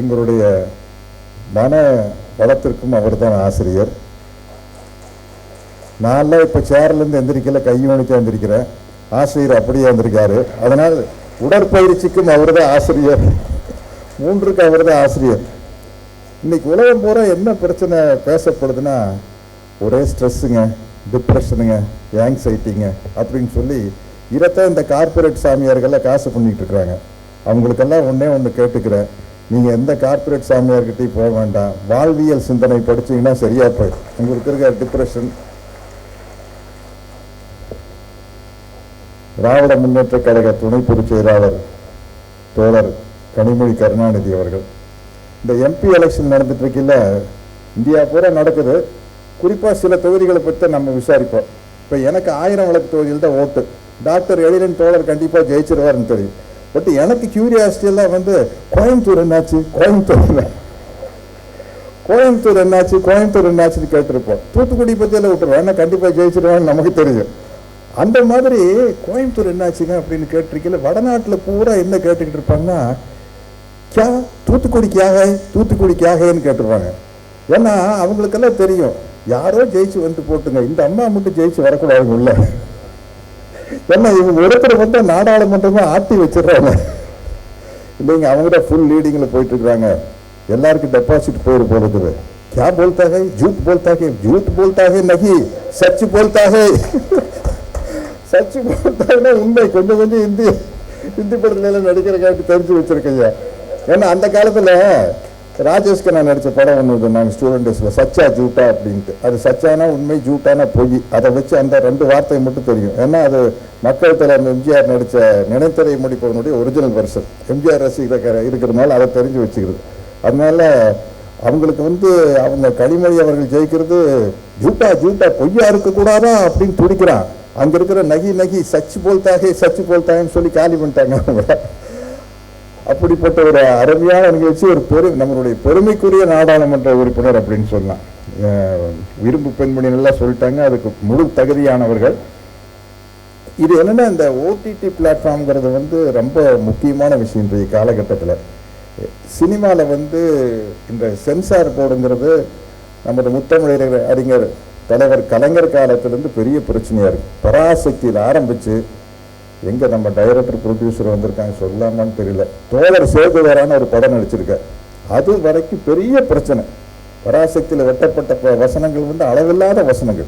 எங்களுடைய மன வளத்திற்கும் அவர்தான் ஆசிரியர். நான்லாம் இப்போ சேர்லேருந்து எந்திரிக்கல கையும் எந்திரிக்கிறேன். ஆசிரியர் அப்படியே வந்திருக்காரு. அதனால் உடற்பயிற்சிக்கும் அவர் தான் ஆசிரியர். மூன்றுக்கு அவர் தான் ஆசிரியர். இன்னைக்கு உலகம் பூரா என்ன பிரச்சனை பேசப்படுதுன்னா ஒரே ஸ்ட்ரெஸ்ஸுங்க டிப்ரெஷனுங்க ஆங்ஸைட்டிங்க அப்படின்னு சொல்லி இதைத்தான் இந்த கார்ப்பரேட் சாமியார்கள்லாம் காசு பண்ணிகிட்டு இருக்கிறாங்க. அவங்களுக்கெல்லாம் ஒன்றே ஒன்று கேட்டுக்கிறேன். நீங்கள் எந்த கார்ப்பரேட் சாமியார்கிட்டையும் போக வேண்டாம். வாழ்வியல் சிந்தனை படிச்சீங்கன்னா சரியா போயிடும் உங்களுக்கு இருக்கிற டிப்ரெஷன் திராவிட முன்னேற்ற கழக துணை பொதுச் செயலாளர் தோழர் கனிமொழி கருணாநிதி அவர்கள். இந்த எம்பி எலெக்ஷன் நடந்துட்டு இருக்கையில் இந்தியா பூரா நடக்குது. குறிப்பாக சில தொகுதிகளை பற்றி நம்ம விசாரிப்போம். இப்போ எனக்கு ஆயிரம் வழக்கு தொகுதியில் தான் ஓட்டு. டாக்டர் எழிலன் தோழர் கண்டிப்பாக ஜெயிச்சிருவார்னு தெரியும். பட் எனக்கு கியூரியாசிட்டியெல்லாம் வந்து கோயம்புத்தூர் என்னாச்சு? கோயம்புத்தூர் என்ன? கோயம்புத்தூர் என்னாச்சு? கோயம்புத்தூர் என்னாச்சுன்னு கேட்டிருப்போம். தூத்துக்குடி பற்றியெல்லாம் விட்டுருவோம். ஏன்னா கண்டிப்பாக ஜெயிச்சிருவான்னு நமக்கு தெரியும். அந்த மாதிரி கோயம்புத்தூர் என்னாச்சுங்க அப்படின்னு கேட்டிருக்கல வடநாட்டில் பூரா என்ன கேட்டுக்கிட்டு இருப்பாங்கன்னா கியா? தூத்துக்குடி கியாக தூத்துக்குடி கியாகன்னு கேட்டுருவாங்க ஏன்னா அவங்களுக்கெல்லாம் தெரியும். யாரோ ஜெயிச்சு வந்துட்டு போட்டுங்க. இந்த அம்மா மட்டும் ஜெயிச்சு வரக்கூடாது உள்ள. ஏன்னா இவங்க ஒருத்தர் வந்து நாடாளுமன்றமா ஆட்டி வச்சிடுறாங்க இல்லைங்க அவங்க தான் ஃபுல் லீடிங்கில் போயிட்டு இருக்காங்க எல்லாருக்கும் டெபாசிட் போயிரு போல இருக்குது क्या बोलता है झूठ बोलता है झूठ बोलता है नहीं सच बोलता है சச் போட்டாங்கன்னா உண்மை கொஞ்சம் கொஞ்சம் ஹிந்தி ஹிந்தி படத்துல எல்லாம் நடிக்கிற காட்டி தெரிஞ்சு வச்சிருக்கீங்க ஏன்னா அந்த காலத்துல ராஜேஷ்க்கு நான் நடித்த படம் ஒன்று நான் நாங்கள் ஸ்டூடெண்ட்ஸில் சச்சா ஜூட்டா அப்படின்ட்டு. அது சச்சானா உண்மை ஜூட்டானா பொய். அதை வச்சு அந்த ரெண்டு வார்த்தையும் மட்டும் தெரியும். ஏன்னா அது மக்கள் தலைவர் எம்ஜிஆர் நடித்த நினைத்தரை முடிப்பவனுடைய ஒரிஜினல் வருஷன் எம்ஜிஆர் ரசிகர இருக்கிறதுனால அதை தெரிஞ்சு வச்சுக்கிறது. அதனால அவங்களுக்கு வந்து அவங்க கனிமொழி அவர்கள் ஜெயிக்கிறது ஜூட்டா ஜூட்டா பொய்யா இருக்கக்கூடாதா அப்படின்னு துடிக்கிறான். அங்கே இருக்கிற நகி நகி சச்சு போல்தாகே சச்சு போல்தாகன்னு சொல்லி காலி பண்ணிட்டாங்க அவங்க. அப்படிப்பட்ட ஒரு அருமையான நிகழ்ச்சி ஒரு பெரு நம்மளுடைய பெருமைக்குரிய நாடாளுமன்ற உறுப்பினர் அப்படின்னு சொல்லலாம். இரும்பு விரும்பு பெண்மணி நல்லா சொல்லிட்டாங்க அதுக்கு முழு தகுதியானவர்கள். இது என்னன்னா இந்த ஓடிடி பிளாட்ஃபார்ம்ங்கிறது வந்து ரொம்ப முக்கியமான விஷயம் இன்றைய காலகட்டத்தில். சினிமாவில் வந்து இந்த சென்சார் போர்டுங்கிறது நமது முத்தமிழர் அறிஞர் தலைவர் கலைஞர் காலத்திலேருந்து பெரிய பிரச்சனையாக இருக்குது பராசக்தியில் ஆரம்பித்து எங்கே நம்ம டைரக்டர் ப்ரொடியூசர் வந்திருக்காங்க சொல்லாமான்னு தெரியல. தோழர் சேதுவரான ஒரு படம் நடிச்சிருக்கார் அது வரைக்கும் பெரிய பிரச்சனை. பராசக்தியில் வெட்டப்பட்ட ப- வசனங்கள் வந்து அளவில்லாத வசனங்கள்.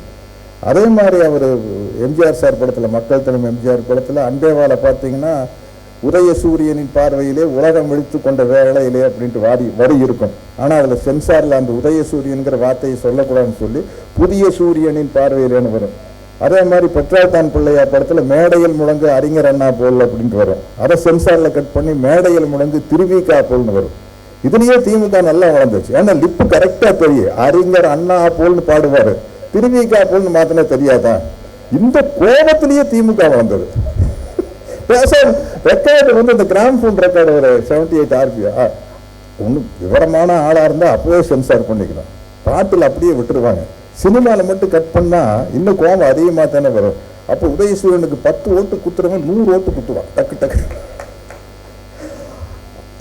அதே மாதிரி அவர் எம்ஜிஆர் சார் படத்தில் மக்கள் தினம் எம்ஜிஆர் படத்தில் அண்டேவால பார்த்தீங்கன்னா உதய சூரியனின் பார்வையிலே உலகம் விழித்து கொண்ட வேலையிலே அப்படின்ட்டு வாடி வரி இருக்கும். ஆனால் அதில் சென்சாரில் அந்த உதய சூரியன்கிற வார்த்தையை சொல்லக்கூடாதுன்னு சொல்லி புதிய சூரியனின் பார்வையிலேன்னு வரும். அதே மாதிரி பெற்றால்தான் பிள்ளையா படத்தில் மேடையில் முழங்கு அறிஞர் அண்ணா போல் அப்படின்ட்டு வரும். அதை சென்சாரில் கட் பண்ணி மேடையில் முழங்கு திருவிக்கா போல்னு வரும். இதுலேயே திமுக நல்லா வளர்ந்துச்சு ஏன்னா லிப்பு கரெக்டாக தெரியும். அறிஞர் அண்ணா போல்னு பாடுவார். திருவிக்கா போல்னு மாத்தினா தெரியாதான் இந்த கோபத்திலேயே திமுக வளர்ந்தது. பேச ரெக்கார்டு வந்து இந்த கிராம் ஃபோன் ரெக்கார்டு ஒரு செவன்டி எயிட் ஆர்பியா ஒன்றும் விவரமான ஆளாக இருந்தால் அப்போவே சென்சார் பண்ணிக்கணும் பாட்டில் அப்படியே விட்டுருவாங்க. சினிமாவில் மட்டும் கட் பண்ணால் இன்னும் கோபம் அதிகமாக தானே வரும். அப்போ உதயசூரியனுக்கு பத்து ஓட்டு குத்துறவன் நூறு ஓட்டு குத்துவான். டக்கு டக்கு.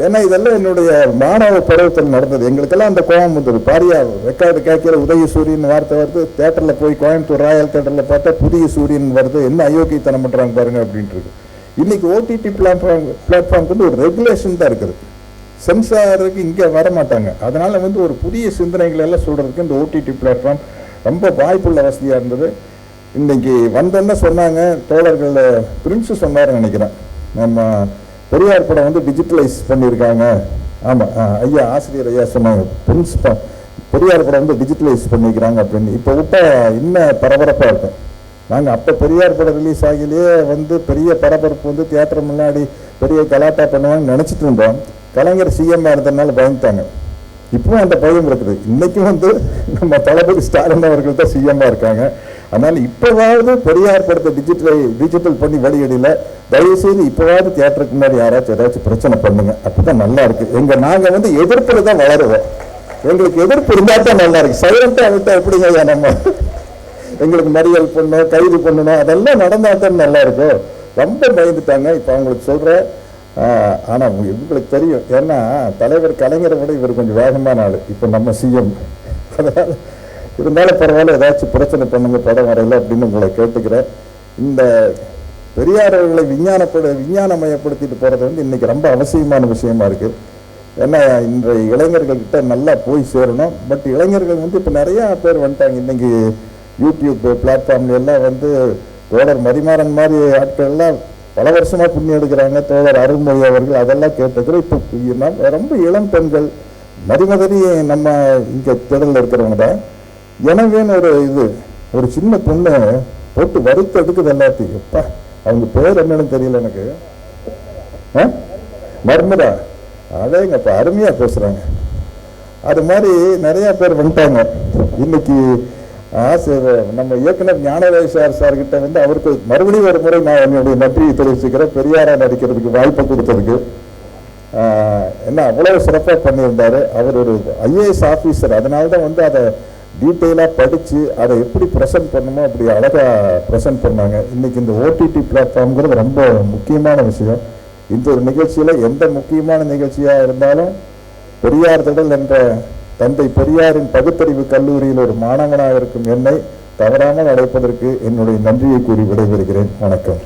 ஏன்னா இதெல்லாம் என்னுடைய மாணவ பருவத்தில் நடந்தது. எங்களுக்கெல்லாம் அந்த கோபம் வந்தது. பாரியா ரெக்கார்டு கேட்கிற உதய சூரியன் வார்த்தை வருது. தேட்டரில் போய் கோயம்புத்தூர் ராயல் தேட்டரில் பார்த்தா புதிய சூரியன் வருது. என்ன அயோக்கியத்தனம் பண்ணுறாங்க பாருங்க அப்படின்ட்டு இன்னைக்கு ஓடிடி பிளாட்ஃபார்ம் பிளாட்ஃபார்ம்க்கு வந்து ஒரு ரெகுலேஷன் தான் இருக்குது. சென்சாருக்கு இங்கே வர மாட்டாங்க வந்து ஒரு புதிய சிந்தனைகள் எல்லாம் இந்த ஓடிடி பிளாட்ஃபார்ம் ரொம்ப வாய்ப்புள்ள வசதியாக இருந்தது. இன்னைக்கு வந்தோன்னு சொன்னாங்க தோழர்களில் பிரின்ஸு சொன்னாருன்னு நினைக்கிறேன். நம்ம பெரியார் படம் வந்து டிஜிட்டலைஸ் பண்ணியிருக்காங்க. ஆமாம் ஐயா ஆசிரியர் ஐயா சொன்னாங்க பிரின்ஸ் ப- பெரியார் படம் வந்து டிஜிட்டலைஸ் பண்ணிக்கிறாங்க அப்படின்னு. இப்போ விட்டா இன்னும் பரபரப்பாக இருக்கும் நாங்கள் அப்போ பெரியார் படம் ரிலீஸ் ஆகிலேயே வந்து பெரிய பரபரப்பு வந்து தியேட்டர் முன்னாடி பெரிய கலாட்டா பண்ணுவாங்கன்னு நினச்சிட்டு இருந்தோம். கலைஞர் சிஎம்மாக இருந்ததுனால பயந்துட்டாங்க. இப்பவும் அந்த பயம் இருக்குது. இன்னைக்கு வந்து நம்ம தளபதி ஸ்டாலின் அவர்கள் தான் சிஎம்மாக இருக்காங்க. அதனால இப்போவாவது பெரியார் படத்தை டிஜிட்டல் டிஜிட்டல் பண்ணி வெளியிடல. தயவுசெய்து இப்போவாவது தியேட்டருக்கு முன்னாடி யாராச்சும் ஏதாச்சும் பிரச்சனை பண்ணுங்க. அப்பதான் நல்லா இருக்கு. எங்க நாங்க வந்து எதிர்ப்புல தான் வளருவோம். எங்களுக்கு எதிர்ப்பு இருந்தா தான் நல்லா இருக்கு. சைலண்டா விட்டா எப்படிங்க நம்ம? எங்களுக்கு மறியல் பண்ணணும் கைது பண்ணணும் அதெல்லாம் நடந்தா தான் நல்லா இருக்கும். ரொம்ப பயந்துட்டாங்க. இப்போ அவங்களுக்கு சொல்கிறேன் ஆனால் இவங்களுக்கு தெரியும். ஏன்னா தலைவர் கலைஞரை விட இவர் கொஞ்சம் வேகமான ஆள். இப்போ நம்ம சிஎம் அதனால் இருந்தாலும் பரவாயில்ல ஏதாச்சும் பிரச்சனை பண்ணுங்க படம் வரையில அப்படின்னு உங்களை கேட்டுக்கிறேன். இந்த பெரியாரர்களை விஞ்ஞானப்படு விஞ்ஞானப்பட விஞ்ஞானமயப்படுத்திட்டு போகிறது வந்து இன்றைக்கி ரொம்ப அவசியமான விஷயமா இருக்குது ஏன்னா இன்றைய இளைஞர்கள்கிட்ட நல்லா போய் சேரணும். பட் இளைஞர்கள் வந்து இப்போ நிறையா பேர் வந்துட்டாங்க. இன்றைக்கி யூடியூப் பிளாட்ஃபார்ம்ல எல்லாம் வந்து தோழர் மரிமாறன் மாதிரி ஆட்கள்லாம் பல வருஷமா புண்ணியம் எடுக்கிறாங்க தோழர் அருள்மொழி அவர்கள் அதெல்லாம் கேட்டுக்கிறோம் இப்போ நம்ம ரொம்ப இளம் பெண்கள் மதிமதறி நம்ம இங்க திடலில் இருக்கிறவங்க தான். எனவேன்னு ஒரு இது ஒரு சின்ன பொண்ணு போட்டு வறுத்து எடுக்குது எல்லாத்தையும். எப்பா அவங்க பேர் என்னன்னு தெரியல எனக்கு. ஆ? நர்மதா அதேங்கப்பா அருமையா பேசுறாங்க. அது மாதிரி நிறையா பேர் வந்துட்டாங்க. இன்னைக்கு நம்ம இயக்குனர் ஞானவேசார் சார் கிட்ட வந்து அவருக்கு மறுபடியும் ஒரு முறை நான் என்னுடைய நன்றியை தெரிவிச்சுக்கிறேன். பெரியாரா நடிக்கிறதுக்கு வாய்ப்பு கொடுத்ததுக்கு. என்ன அவ்வளவு சிறப்பாக பண்ணியிருந்தார். அவர் ஒரு ஐஏஎஸ் ஆஃபீஸர் அதனால தான் வந்து அதை டீட்டெயிலாக படித்து அதை எப்படி ப்ரெசென்ட் பண்ணணுமோ அப்படி அழகாக ப்ரெசென்ட் பண்ணாங்க. இன்றைக்கி இந்த ஓடிடி பிளாட்ஃபார்ம்ங்கிறது ரொம்ப முக்கியமான விஷயம். இந்த ஒரு நிகழ்ச்சியில் எந்த முக்கியமான நிகழ்ச்சியாக இருந்தாலும் பெரியார் திடல் என்ற தந்தை பெரியாரின் பகுத்தறிவு கல்லூரியில் ஒரு மாணவனாக இருக்கும் என்னை தவறாமல் அழைப்பதற்கு என்னுடைய நன்றியை கூறி விடைபெறுகிறேன். வணக்கம்.